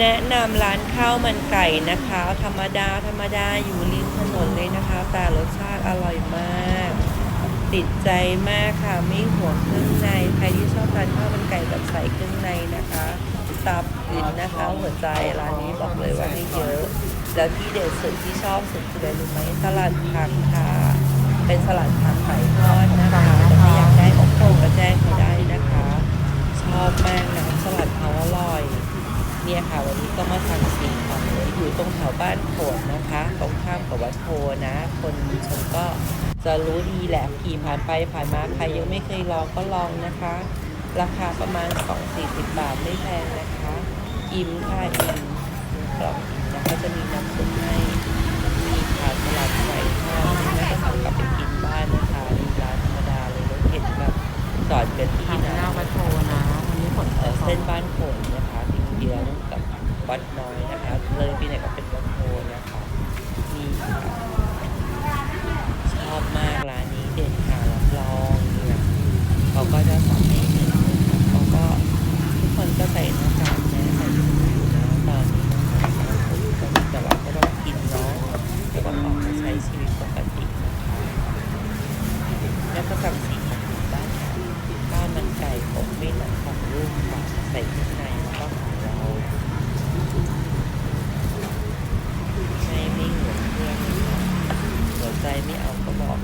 แนะนำร้านข้าวมันไก่นะคะ ธรรมดาธรรมดาอยู่ริมถนนเลยนะคะ แต่รสชาติอร่อยมาก ติดใจมากค่ะไม่ห่วงเครื่องใน ใครที่ชอบทานข้าวมันไก่แบบใส่เครื่องในนะคะตับกินนะคะหัวใจร้านนี้บอกเลยว่าให้เยอะ แล้วที่เด็ดสุดที่ชอบสุดคืออะไรรู้ไหมสลัดผักค่ะ เป็นสลัดผักไข่ทอดนะคะแต่ถ้าอยากได้ของโปรก็แจ้งเขาได้นะคะ ชอบมากนะสลัดเขาอร่อย เนี่ยค่ะ วันนี้ก็มาทานสีของอยู่ตรงแถวบ้านโขดนะคะ ตรงข้ามกับวัดโพนะ คนชมก็จะรู้ดีแหละขี่ผ่านไปผ่านมาใครยังไม่เคยลองก็ลองนะคะ ราคาประมาณ 2-40 บาทไม่แพงนะคะอิ่มค่ะอิ่มกล่องแล้วก็จะมีน้ำซุปให้มีขาสลัดไก่ทอดนี่ก็สั่งกลับไปกินบ้านนะคะมีร้านธรรมดาเลยรถเข็นแบบจอดกันที่ทางนะหน้าวัดโพนะวันนี้ฝนเอ่อตกเส้นบ้านโขงนะคะพิงเยื้องกับ วัดน้อยนะคะเลยไปไหนก็เป็นวัดโพนะคะนี่ค่ะชอบมากร้านนี้เด็ดค่ะรับรองเนี่ยเขาก็จะสั่งให้หนึ่งเขาก็ทุกคนก็ใส่หน้ากากแมใส่ถุงมือนะตอนนี้นะคะแต่ว่าก็ต้องกินเนาะก็ต้องออกมาใช้ชีวิตปกตินะคะแล้วก็สั่งสีของบ้านค่ะข้าวมันไก่อบไม่หนังของลูกค่ะใส่เครื่องในแล้วก็ของเราไม่ไม่เหมือนเพื่อนเลยค่ะหัวใจ ไม่เอาก็บอก